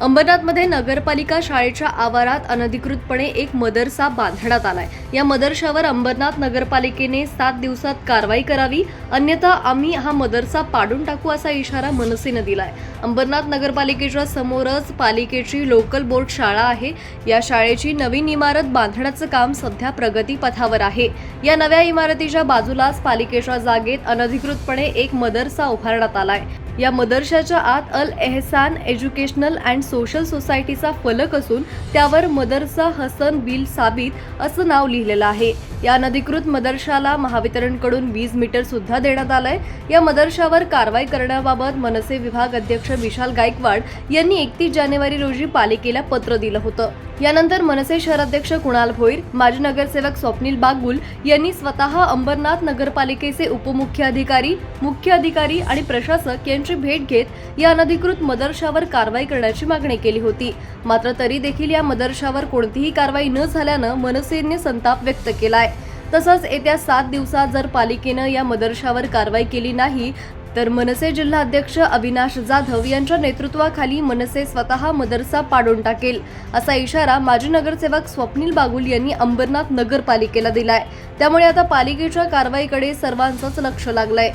अंबरनाथमध्ये नगरपालिका शाळेच्या आवारात अनधिकृतपणे एक मदरसा बांधण्यात आलाय. या मदरशावर अंबरनाथ नगरपालिकेने सात दिवसात कारवाई करावी अन्यथा आम्ही हा मदरसा पाडून टाकू असा इशारा मनसेनं दिलाय. अंबरनाथ नगरपालिकेच्या समोरच पालिकेची लोकल बोर्ड शाळा आहे. या शाळेची नवीन इमारत बांधण्याचं काम सध्या प्रगतीपथावर आहे. या नव्या इमारतीच्या बाजूलाच पालिकेच्या जागेत अनधिकृतपणे एक मदरसा उभारण्यात आलाय. या मदरशाच्या आत अल एहसान एज्युकेशनल अँड सोशल सोसायटीचा फलक असून त्यावर मदरसा हसन बिल साबित असं नाव लिहिलेलं आहे. या अनधिकृत मदरशाला महावितरणकडून वीज मीटर सुद्धा देण्यात आलंय. या मदरशावर कारवाई करण्याबाबत मनसे विभाग अध्यक्ष विशाल गायकवाड यांनी एकतीस जानेवारी रोजी पालिकेला पत्र दिलं होतं. यानंतर मनसे शहराध्यक्ष कुणाल भोईर माजी नगरसेवक स्वप्नील बागुल यांनी स्वतः अंबरनाथ नगरपालिकेचे उपमुख्य अधिकारी मुख्य अधिकारी आणि प्रशासक यांची भेट घेत या अनधिकृत मदरशावर कारवाई करण्याची मागणी केली होती. मात्र तरी देखील या मदरशावर कोणतीही कारवाई न झाल्यानं मनसेने संताप व्यक्त केलाय. तसंच येत्या सात दिवसात जर पालिकेनं या मदरशावर कारवाई केली नाही तर मनसे जिल्हाध्यक्ष अविनाश जाधव यांच्या नेतृत्वाखाली मनसे स्वतः मदरसा पाडून टाकेल असा इशारा माजी नगरसेवक स्वप्नील बागुल यांनी अंबरनाथ नगरपालिकेला दिलाय. त्यामुळे आता पालिकेच्या कारवाईकडे सर्वांचंच लक्ष लागलंय.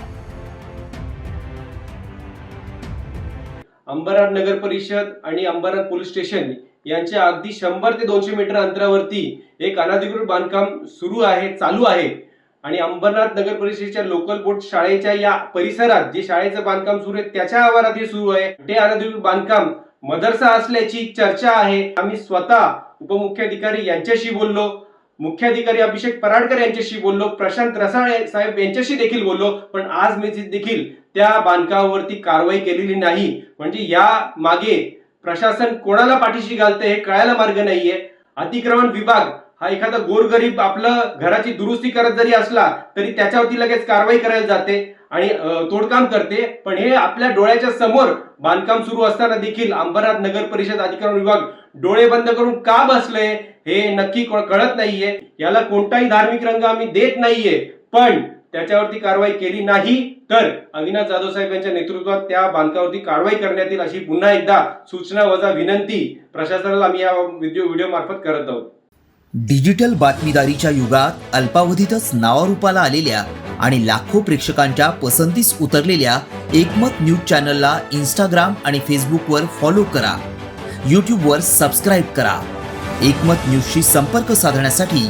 अंबरनाथ नगर परिषद आणि अंबरनाथ पोलीस स्टेशन यांच्या अगदी शंभर ते दोनशे मीटर अंतरावरती एक अनाधिकृत बांधकाम सुरू आहे चालू आहे. आणि अंबरनाथ नगर परिषदेच्या लोकल बोर्ड शाळेच्या या परिसरात जे शाळेचं बांधकाम सुरू आहे त्याच्या आवारात हे सुरू आहे. ते अनाधिकृत बांधकाम मदरसा असल्याची चर्चा आहे. आम्ही स्वतः उपमुख्याधिकारी यांच्याशी बोललो मुख्याधिकारी अभिषेक पराडकर यांच्याशी बोललो प्रशांत रसाळे साहेब यांच्याशी देखील बोललो पण आज मी देखील त्या बांधकामावरती कारवाई केलेली नाही. म्हणजे या मागे प्रशासन कोणाला पाठीशी घालते हे कळायला मार्ग नाहीये. अतिक्रमण विभाग हा एखादा गोरगरीब आपलं घराची दुरुस्ती करत जरी असला तरी त्याच्यावरती लगेच कारवाई करायला जाते आणि तोडकाम करते. पण हे आपल्या डोळ्याच्या समोर बांधकाम सुरू असताना देखील अंबरनाथ नगर परिषद अधिकार विभाग डोळे बंद करून का बसले हे नक्की कळत नाहीये. याला कोणताही धार्मिक रंग आम्ही देत नाहीये. पण त्याच्यावरती कारवाई केली नाही तर अविनाश जाधव साहेब यांच्या नेतृत्वात त्या बांधकावरती कारवाई करण्यात येईल अशी पुन्हा एकदा सूचना वजा विनंती प्रशासनाला आम्ही या व्हिडिओ व्हिडिओ मार्फत करत आहोत. डिजिटल बातमीदारीच्या युगात अल्पावधीतच नावारूपाला आलेल्या आणि लाखो प्रेक्षकांच्या पसंतीस उतरलेल्या एकमत न्यूज चॅनलला इंस्टाग्राम आणि फेसबुकवर फॉलो करा. यूट्यूबवर सबस्क्राईब करा. एकमत न्यूजशी संपर्क साधण्यासाठी